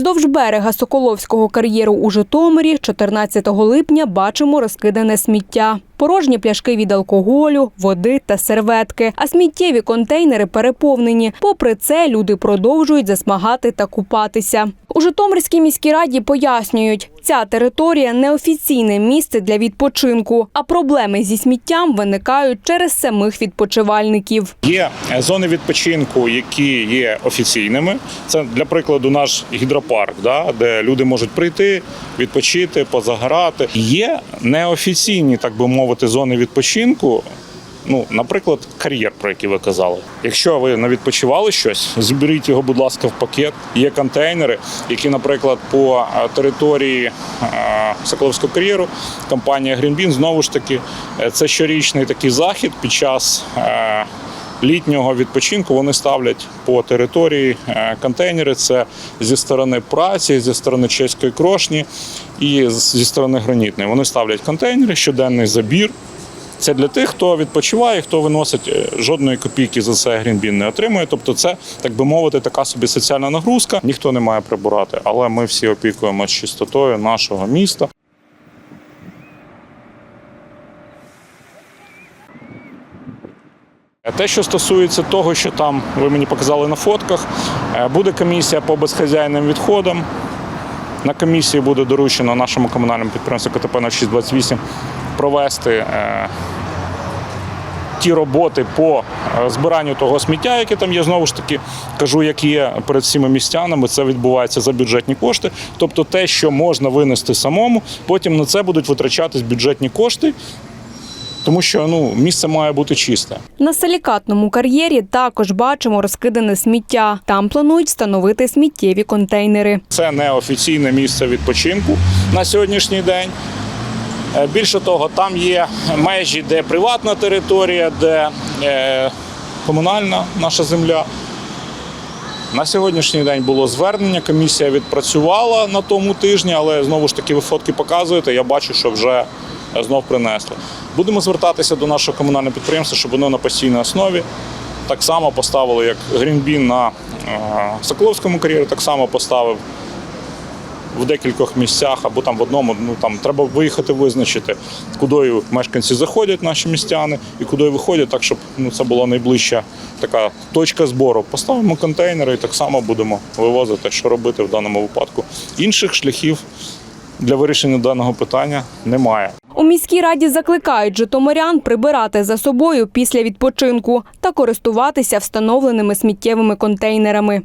Вздовж берега Соколовського кар'єру у Житомирі 14 липня бачимо розкидане сміття. Порожні пляшки від алкоголю, води та серветки. А сміттєві контейнери переповнені. Попри це, люди продовжують засмагати та купатися. У Житомирській міській раді пояснюють, ця територія неофіційне місце для відпочинку, а проблеми зі сміттям виникають через самих відпочивальників. Є зони відпочинку, які є офіційними. Це для прикладу наш гідропарк, да, де люди можуть прийти, відпочити, позагорати. Є неофіційні, так би мовити, зони відпочинку. Ну, наприклад, кар'єр, про який ви казали. Якщо ви не відпочивали щось, зберіть його, будь ласка, в пакет. Є контейнери, які, наприклад, по е, території е, Соколовського кар'єру компанія Greenbean, знову ж таки, е, це щорічний такий захід під час. Літнього відпочинку вони ставлять по території е, контейнери. Це зі сторони праці, зі сторони чеської крошні і зі сторони гранітної. Вони ставлять контейнери, щоденний забір. Це для тих, хто відпочиває, хто виносить е, жодної копійки за це Грінбін не отримує. Тобто, це так би мовити, така собі соціальна нагрузка. Ніхто не має прибирати, але ми всі опікуємося чистотою нашого міста. Те, що стосується того, що там ви мені показали на фотках, е, буде комісія по безхазяйним відходам. На комісії буде доручено нашому комунальному підприємству КТП 0628 провести е, ті роботи по е, збиранню того сміття, яке там є. Знову ж таки, кажу, як є перед всіма містянами, це відбувається за бюджетні кошти. Тобто те, що можна винести самому, потім на це будуть витрачатись бюджетні кошти, тому що ну, місце має бути чисте. На силікатному кар'єрі також бачимо розкидане сміття. Там планують встановити сміттєві контейнери. Це неофіційне місце відпочинку на сьогоднішній день. Е, Більше того, там є межі, де приватна територія, де е, комунальна наша земля. На сьогоднішній день було звернення, комісія відпрацювала на тому тижні, але знову ж таки ви фотки показуєте. Я бачу, що вже знов принесли. Будемо звертатися до нашого комунального підприємства, щоб воно на постійній основі так само поставили, як Грінбін на е, Соколовському кар'єрі, так само поставив в декількох місцях або там в одному. Ну там треба виїхати, визначити, куди мешканці заходять, наші містяни, і куди виходять, так щоб ну це була найближча така точка збору. Поставимо контейнери і так само будемо вивозити, що робити в даному випадку. Інших шляхів для вирішення даного питання немає. У міській раді закликають житомирян прибирати за собою після відпочинку та користуватися встановленими сміттєвими контейнерами.